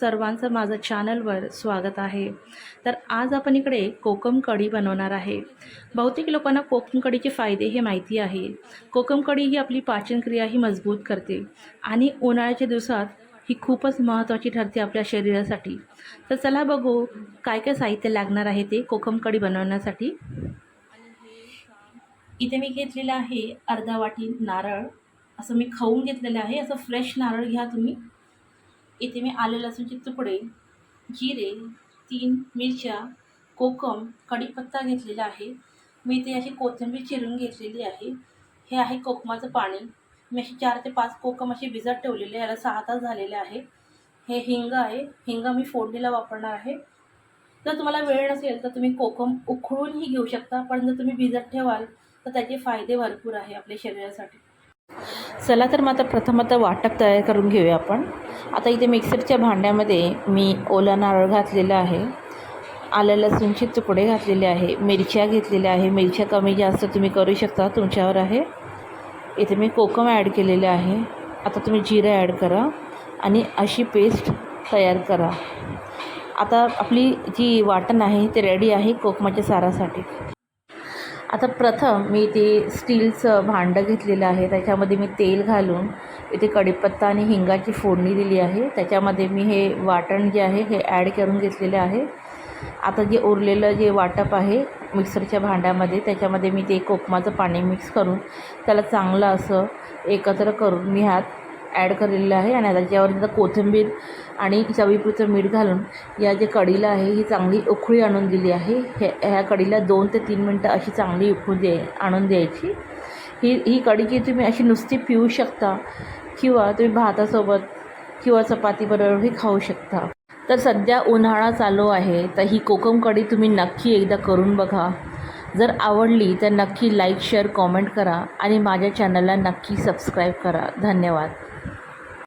सर्वांचं माझं चॅनलवर स्वागत आहे. तर आज आपण इकडे कोकम कढी बनवणार आहे. बहुतेक लोकांना कोकम कढीचे फायदे हे माहिती आहे. कोकम कढी ही आपली पाचनक्रिया ही मजबूत करते आणि उन्हाळ्याच्या दिवसात ही खूपच महत्त्वाची ठरते आपल्या शरीरासाठी. तर चला बघू काय काय साहित्य लागणार आहे ते कोकम कढी बनवण्यासाठी. इथे मी घेतलेलं आहे अर्धा वाटी नारळ. असं मी खाऊन घेतलेलं आहे. असं फ्रेश नारळ घ्या तुम्ही. इथे मी आले लसूणचे तुकडे जिरे तीन मिरच्या कोकम कढीपत्ता घेतलेला आहे. मी इथे अशी कोथिंबीर चिरून घेतलेली आहे. हे आहे कोकमाचं पाणी. मी अशी चार ते पाच कोकम अशी भिजत ठेवलेले याला सहा तास झालेले आहे. हे हिंग आहे. हिंग मी फोडणीला वापरणार आहे. जर तुम्हाला वेळ नसेल तर तुम्ही कोकम उकळूनही घेऊ शकता. पण जर तुम्ही भिजत ठेवाल तर त्याचे फायदे भरपूर आहे आपल्या शरीरासाठी. चला तर मग आता प्रथम आता वाटप तयार करून घेऊया आपण. आता इथे मिक्सरच्या भांड्यामध्ये मी ओला नारळ घातलेला आहे. आलं लसूणचे तुकडे घातलेले आहे. मिरच्या घेतलेल्या आहे. मिरच्या कमी जास्त तुम्ही करू शकता तुमच्यावर आहे. इथे मी कोकम ॲड केलेले आहे. आता तुम्ही जिरं ॲड करा आणि अशी पेस्ट तयार करा. आता आपली जी वाटण आहे ते रेडी आहे कोकमाच्या सारासाठी. आता प्रथम मी ते स्टीलचं भांडं घेतलेलं आहे. त्याच्यामध्ये मी तेल घालून इथे कढीपत्ता आणि हिंगाची फोडणी दिली आहे. त्याच्यामध्ये मी हे वाटण जे आहे हे ॲड करून घेतलेले आहे. आता जे उरलेलं जे वाटप आहे मिक्सरच्या भांड्यामध्ये त्याच्यामध्ये मी ते कोकमाचं पाणी मिक्स करून त्याला चांगलं असं एकत्र करून मी ह्यात ॲड केलेलं आहे आणि त्याच्यावर आता कोथिंबीर आणि चवीपुरतं मीठ घालून या जे कढीला आहे ही चांगली उकळी आणून दिली आहे. हे ह्या कढीला दोन ते तीन मिनटं अशी चांगली उकळून दे आणून द्यायची. ही ही कढीची तुम्ही अशी नुसती पिऊ शकता किंवा तुम्ही भातासोबत किंवा चपातीबरोबरही खाऊ शकता. तर सध्या उन्हाळा चालू आहे तर ही कोकम कढी तुम्ही नक्की एकदा करून बघा. जर आवडली तर नक्की लाईक शेअर कॉमेंट करा आणि माझ्या चॅनलला नक्की सबस्क्राईब करा. धन्यवाद.